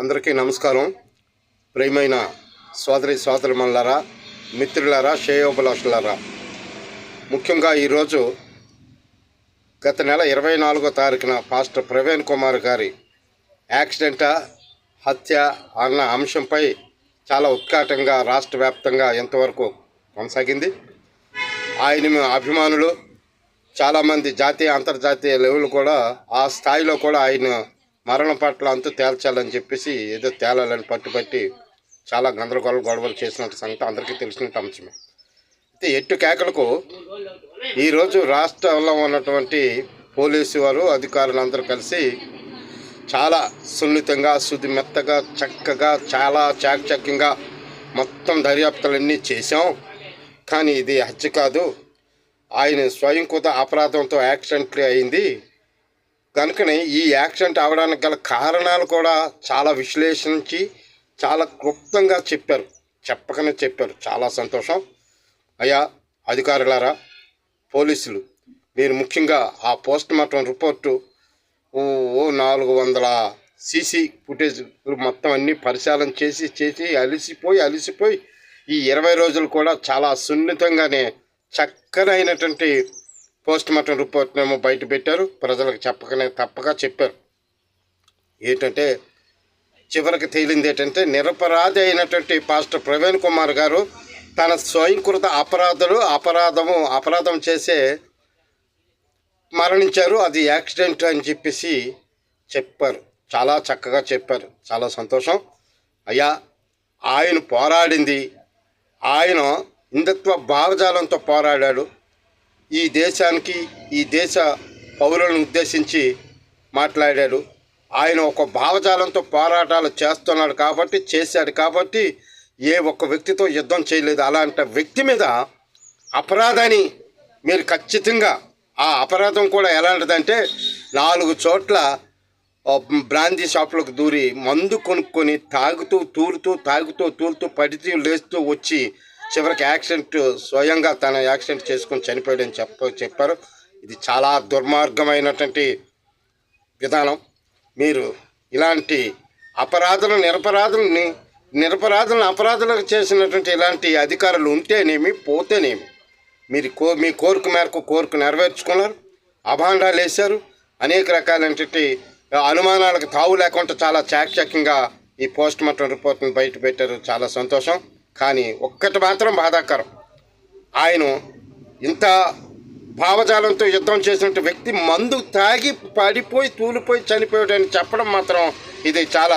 అందరికీ నమస్కారం. ప్రియమైన సోదరి సోదరిమల్లారా మిత్రులారా శ్రేయోభిలాషులారా. ముఖ్యంగా ఈరోజు గత నెల ఇరవై నాలుగో తారీఖున పాస్టర్ ప్రవీణ్ కుమార్ గారి యాక్సిడెంట్ హత్య అన్న అంశంపై చాలా ఉత్కాటంగా రాష్ట్ర వ్యాప్తంగా ఎంతవరకు కొనసాగింది. ఆయన అభిమానులు చాలామంది జాతీయ అంతర్జాతీయ లెవెల్ కూడా ఆ స్థాయిలో కూడా ఆయన మరణం పట్ల అంతు తేల్చాలని చెప్పేసి ఏదో తేలాలని పట్టుబట్టి చాలా గందరగోళ గొడవలు చేసినట్టు సంగతి అందరికీ తెలిసినట్టు అంశమే. అయితే ఎట్టు కేకలకు ఈరోజు రాష్ట్రంలో ఉన్నటువంటి పోలీసు వారు అధికారులందరూ కలిసి చాలా సున్నితంగా శుద్ధి మెత్తగా చక్కగా చాలా చాకచక్యంగా మొత్తం దర్యాప్తులన్నీ చేశాం. కానీ ఇది హత్య కాదు. ఆయన స్వయంకృత అపరాధంతో యాక్సిడెంట్ అయింది. కనుకనే ఈ యాక్సిడెంట్ అవడానికి గల కారణాలు కూడా చాలా విశ్లేషించి చాలా క్లుప్తంగా చెప్పారు. చెప్పకనే చెప్పారు. చాలా సంతోషం. అయ్యా అధికారులారా పోలీసులు మీరు ముఖ్యంగా ఆ పోస్ట్ మార్టం రిపోర్టు ఓ ఓ నాలుగు వందల సీసీ ఫుటేజ్ మొత్తం అన్నీ పరిశీలన చేసి చేసి అలిసిపోయి అలిసిపోయి ఈ ఇరవై రోజులు కూడా చాలా సున్నితంగానే చక్కనైనటువంటి పోస్ట్ మార్టం రిపోర్ట్నేమో బయట పెట్టారు. ప్రజలకు చెప్పకనే తప్పక చెప్పారు. ఏంటంటే చివరికి తేలింది ఏంటంటే నిరపరాధి అయినటువంటి పాస్టర్ ప్రవీణ్ కుమార్ గారు తన స్వయంకృత అపరాధులు అపరాధము అపరాధం చేసే మరణించారు. అది యాక్సిడెంట్ అని చెప్పేసి చెప్పారు. చాలా చక్కగా చెప్పారు. చాలా సంతోషం. అయ్యా ఆయన పోరాడింది. ఆయన హిందుత్వ భావజాలంతో పోరాడాడు. ఈ దేశానికి ఈ దేశ పౌరులను ఉద్దేశించి మాట్లాడాడు ఆయన ఒక భావజాలంతో పోరాటాలు చేస్తున్నాడు కాబట్టి చేశాడు కాబట్టి ఏ ఒక్క వ్యక్తితో యుద్ధం చేయలేదు. అలాంటి వ్యక్తి మీద అపరాధాన్ని మీరు ఖచ్చితంగా ఆ అపరాధం కూడా ఎలాంటిదంటే నాలుగు చోట్ల బ్రాందీ షాపులకు దూరి మందు కొనుక్కొని తాగుతూ తూలుతూ తాగుతూ తూలుతూ పడితూ లేస్తూ వచ్చి చివరికి యాక్సిడెంట్ స్వయంగా తన యాక్సిడెంట్ చేసుకొని చనిపోయాడని చెప్ప చెప్పారు. ఇది చాలా దుర్మార్గమైనటువంటి విధానం. మీరు ఇలాంటి అపరాధులు నిరపరాధుల్ని నిరపరాధులను అపరాధులకు చేసినటువంటి ఇలాంటి అధికారులు ఉంటేనేమి పోతేనేమి? మీరు కో మీ కోరిక మేరకు కోరిక నెరవేర్చుకున్నారు అభాండాలు వేశారు అనేక రకాలైనటువంటి అనుమానాలకు తావు లేకుండా చాలా చాకచక్యంగా ఈ పోస్ట్ మార్టం రిపోర్ట్ని బయట పెట్టారు. చాలా సంతోషం. కానీ ఒక్కటి మాత్రం బాధాకరం. ఆయన ఇంత భావజాలంతో యుద్ధం చేసినట్టు వ్యక్తి మందు తాగి పడిపోయి తూలిపోయి చనిపోయాడని చెప్పడం మాత్రం ఇది చాలా